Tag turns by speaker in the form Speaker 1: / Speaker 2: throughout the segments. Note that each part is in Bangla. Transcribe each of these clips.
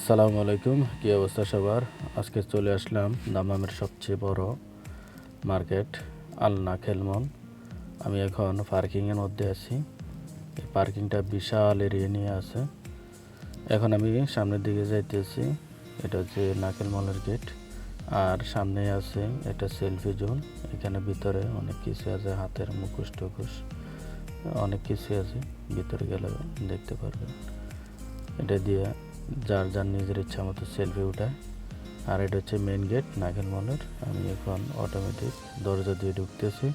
Speaker 1: আসসালামু আলাইকুম, কী অবস্থা সবার? আজকে চলে আসলাম দামামের সবচেয়ে বড় মার্কেট, আলনা খেলমন। আমি এখন পার্কিংয়ের মধ্যে আছি। এই পার্কিংটা বিশাল এরিয়া নিয়ে আছে। এখন আমি সামনের দিকে যাইতেছি। এটা হচ্ছে নাকেল মলের গেট। আর সামনে আছে একটা সেলফি জোন। এখানে ভিতরে অনেক কিছু আছে, হাতের মুখোশ টুকুশ অনেক কিছু আছে। ভিতরে গেলে দেখতে পারবেন। এটা দিয়ে যার যার নিজের ইচ্ছা মতো সেলফি উঠায়। আর এটা হচ্ছে মেন গেট নাগেল মলের। আমি এখন অটোমেটিক দরজা দিয়ে ঢুকতেছি।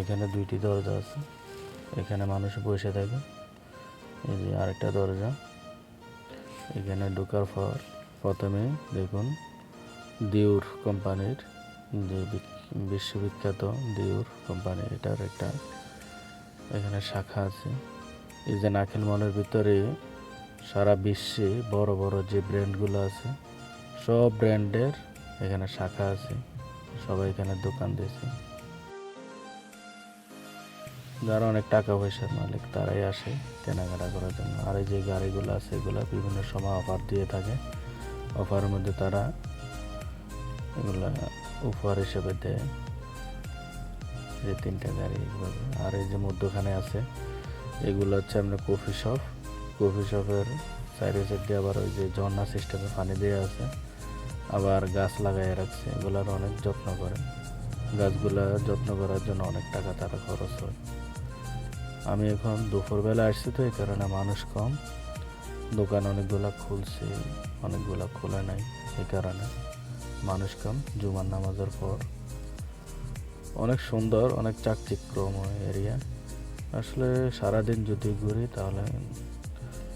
Speaker 1: এখানে দুইটি দরজা আছে। এখানে মানুষ বসে থাকে। এই যে আরেকটা দরজা। এখানে ঢোকার পর প্রথমে দেখুন দিউর কোম্পানির যে বিশ্ববিখ্যাত দিউর কোম্পানি এটার একটা এখানে শাখা আছে। এই যে নাকেল মলের ভিতরে সারা বিশ্বে বড় বড় যে ব্র্যান্ডগুলো আছে, সব ব্র্যান্ডের এখানে শাখা আছে। সবাই এখানে দোকান দিয়েছে। যারা অনেক টাকা পয়সার মালিক, তারাই আসে কেনাকাটা করার জন্য। আর এই যে গাড়িগুলো আছে, এগুলো বিভিন্ন সময় অফার দিয়ে থাকে। অফারের মধ্যে তারা এগুলা উপহার হিসেবে দেয়। যে তিনটা গাড়ি আর এই যে মধ্যখানে আছে, এগুলো হচ্ছে আপনার কফি শপ। কফি শপের সাইডে সাইড দিয়ে আবার ওই যে ঝর্ণা সিস্টেমে পানি দেওয়া আছে। আবার গাছ লাগাই রাখছে, এগুলার অনেক যত্ন করে। গাছগুলা যত্ন করার জন্য অনেক টাকা তারা খরচ হয়। আমি এখন দুপুরবেলা আসছি তো, এই কারণে মানুষ কম। দোকান অনেকগুলা খুলছে, অনেকগুলা খোলা নাই, এই কারণে মানুষ কম, জুমার নামাজের পর। অনেক সুন্দর, অনেক চাকচিক্রময় এরিয়া আসলে সারাদিন যদি ঘুরি তাহলে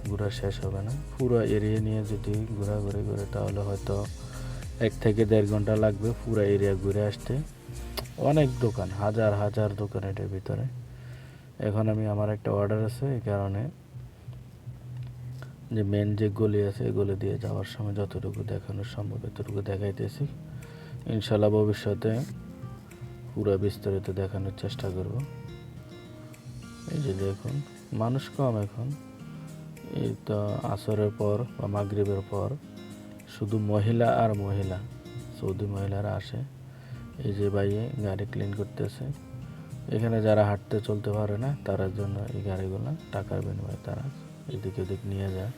Speaker 1: ঘোরা শেষ হবে না। পুরো এরিয়া নিয়ে যদি ঘোরাঘুরি করে, তাহলে হয়তো এক থেকে দেড় ঘণ্টা লাগবে পুরো এরিয়া ঘুরে আসতে। অনেক দোকান, হাজার হাজার দোকান এটার ভিতরে। এখন আমি, আমার একটা অর্ডার আছে, এই কারণে যে মেন যে গলি আছে, এই গলি দিয়ে যাওয়ার সময় যতটুকু দেখানো সম্ভব, এতটুকু দেখাইতেছি। ইনশাল্লাহ ভবিষ্যতে পুরো বিস্তারিত দেখানোর চেষ্টা করব। এই যে দেখুন, মানুষ কম এখন। এই তো আসরের পর বা মাগরিবের পর শুধু মহিলা আর মহিলা, সৌদি মহিলারা আসে। এই যে বাইয়ে গাড়ি ক্লিন করতেছে। এখানে যারা হাঁটতে চলতে পারে না তার জন্য এই গাড়িগুলো টাকার বিনিময়ে তারা এদিক ওদিক নিয়ে যায়।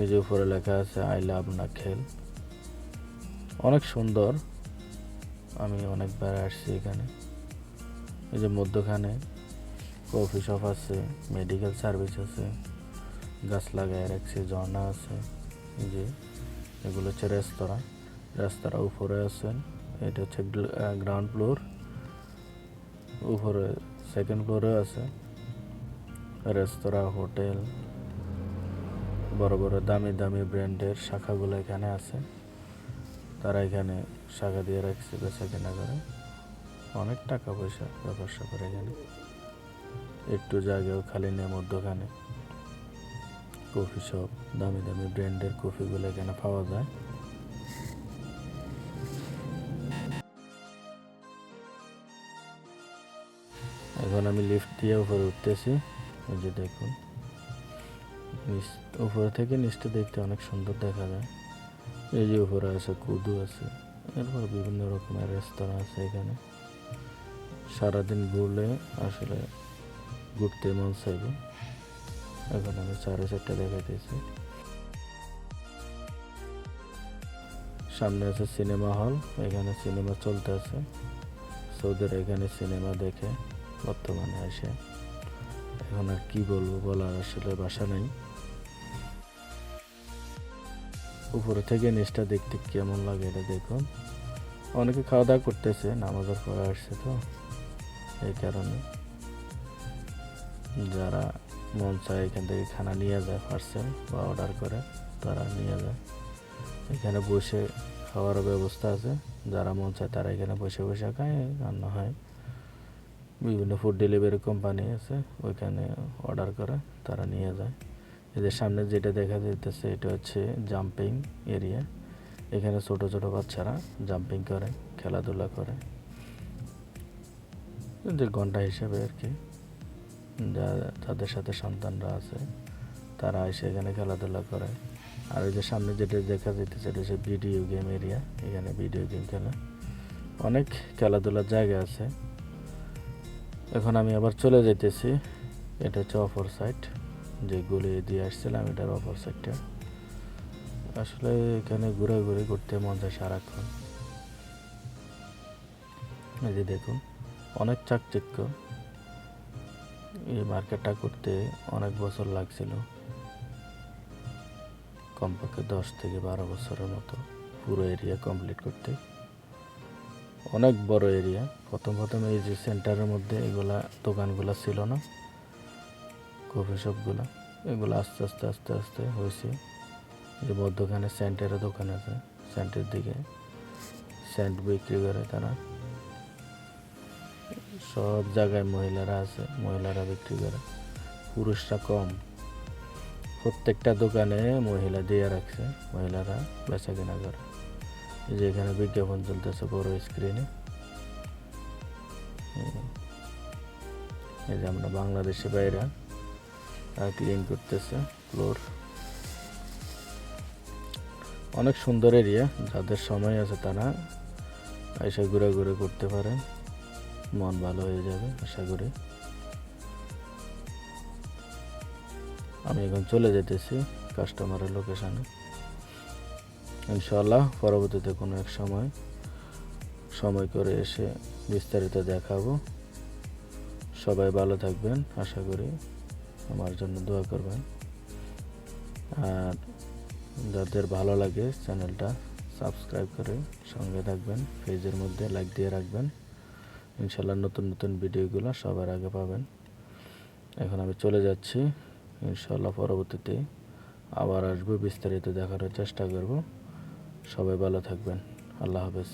Speaker 1: এই যে উপরে লেখা আছে আই লাভ না খেল অনেক সুন্দর। আমি অনেকবার আসছি এখানে। এই যে মধ্যখানে কফি শপ আছে মেডিকেল সার্ভিস আছে, গাছ লাগায় রাখছে, ঝর্ণা আছে যে এগুলো হচ্ছে রেস্তোরাঁ। রেস্তোরাঁ উপরে আছে এটা হচ্ছে গ্রাউন্ড ফ্লোর উপরে সেকেন্ড ফ্লোরে আছে, রেস্তোরাঁ, হোটেল, বড় বড় দামি দামি ব্র্যান্ডের শাখাগুলো এখানে আছে। তারা এখানে শাখা দিয়ে রাখছে বেচা কেনা করে। অনেক টাকা পয়সা ব্যাপার স্যাপার এখানে। একটু জায়গাও খালি নেই, মধ্যখানে। কফি শপ, দামি দামি ব্র্যান্ডের কফিগুলো এখানে পাওয়া যায়। এখন আমি লিফট দিয়ে উপরে উঠতেছি, এই যে দেখুন। উপরে থেকে নিচটা দেখতে অনেক সুন্দর দেখা যায়। এই যে উপরে আছে, কুদু আছে, এরপর বিভিন্ন রকমের রেস্তোরাঁ আছে এখানে। সারাদিন ঘুরলে আসলে ঘুরতে মন চাইবে এখন আমি চারে চারটা দেখাইতেছি সামনে আছে সিনেমা হল, এখানে সিনেমা চলতে আছে। সৌদের এখানে সিনেমা দেখে বর্তমানে আসে। এখন আর কি বলব, বলার আসলে বাসা নেই। উপরে থেকে নিচটা দেখতে কেমন লাগে এটা দেখুন। অনেকে খাওয়া দাওয়া করতেছে, নামাজের পরে আসছে তো, এই কারণে। যারা মন চায় এখান থেকে খানা নিয়ে যায় পার্সেল বা অর্ডার করে, তারা নিয়ে যায়। এখানে বসে খাওয়ার ব্যবস্থা আছে। যারা মন চায় তারা এখানে বসে বসে খায়, রান্না হয়। বিভিন্ন ফুড ডেলিভারি কোম্পানি আছে, ওইখানে অর্ডার করে, তারা নিয়ে যায়। এদের সামনে যেটা দেখা যাইতেছে, এটা হচ্ছে জাম্পিং এরিয়া এখানে ছোট ছোট বাচ্চারা জাম্পিং করে, খেলাধুলা করে। যে ঘণ্টা হিসেবে আর কি। যা যাদের সাথে সন্তানরা আছে, তারা এসে এখানে খেলাধুলা করে। আর ওই যে সামনে যেটা দেখা যাইতেছে, এটা হচ্ছে ভিডিও গেম এরিয়া এখানে ভিডিও গেম খেলা। অনেক খেলাধুলার জায়গা আছে। এখন আমি আবার চলে যাইতেছি, এটা হচ্ছে অপর সাইড যে গুলি দিয়ে আসছিলাম, এটার অপর সাইডটা আসলে এখানে ঘুরে ঘুরে করতে মন যায় সারাক্ষণ। এই যে দেখুন, অনেক চাকচিক্য। এই মার্কেটটা করতে অনেক বছর লাগছিল। কমপক্ষে দশ থেকে বারো বছরের মতো পুরো এরিয়া কমপ্লিট করতে। অনেক বড় এরিয়া প্রথম প্রথম এই যে সেন্টারের মধ্যে এগুলা দোকানগুলো ছিল না কফি শপগুলো এগুলো আস্তে আস্তে আস্তে আস্তে হয়েছে। যে মধ্যখানে সেন্টেরও দোকান আছে। সেন্টের দিকে সেন্ট বিক্রি করে তারা। সব জায়গায় মহিলারা আছে, মহিলারা বিক্রি করে। পুরুষরা কম। প্রত্যেকটা দোকানে মহিলা দিয়ে রাখছে, মহিলারা বেচা কেনা করে যে এখানে বিজ্ঞাপন চলতেছে বড় স্ক্রিনে এই যে আমরা বাংলাদেশে বাইরা ক্লিন করতেছে ফ্লোর অনেক সুন্দর এরিয়া যাদের সময় আছে তারা এসে ঘুরে ঘুরে করতে পারেন মন ভালো হয়ে যাবে, আশা করি। আমি এখন চলে যেতেছি কাস্টমারের লোকেশানে ইনশাল্লাহ পরবর্তীতে কোনো এক সময় সময় করে এসে বিস্তারিত দেখাবো। সবাই ভালো থাকবেন, আশা করি আমার জন্য দোয়া করবেন। আর যাদের ভালো লাগে চ্যানেলটা সাবস্ক্রাইব করে সঙ্গে থাকবেন, পেজের মধ্যে লাইক দিয়ে রাখবেন। ইনশাল্লাহ নতুন নতুন ভিডিওগুলো সবার আগে পাবেন। এখন আমি চলে যাচ্ছি। ইনশাল্লাহ পরবর্তীতে আবার আসব, বিস্তারিত দেখানোর চেষ্টা করব। সবাই ভালো থাকবেন। আল্লাহ হাফেজ।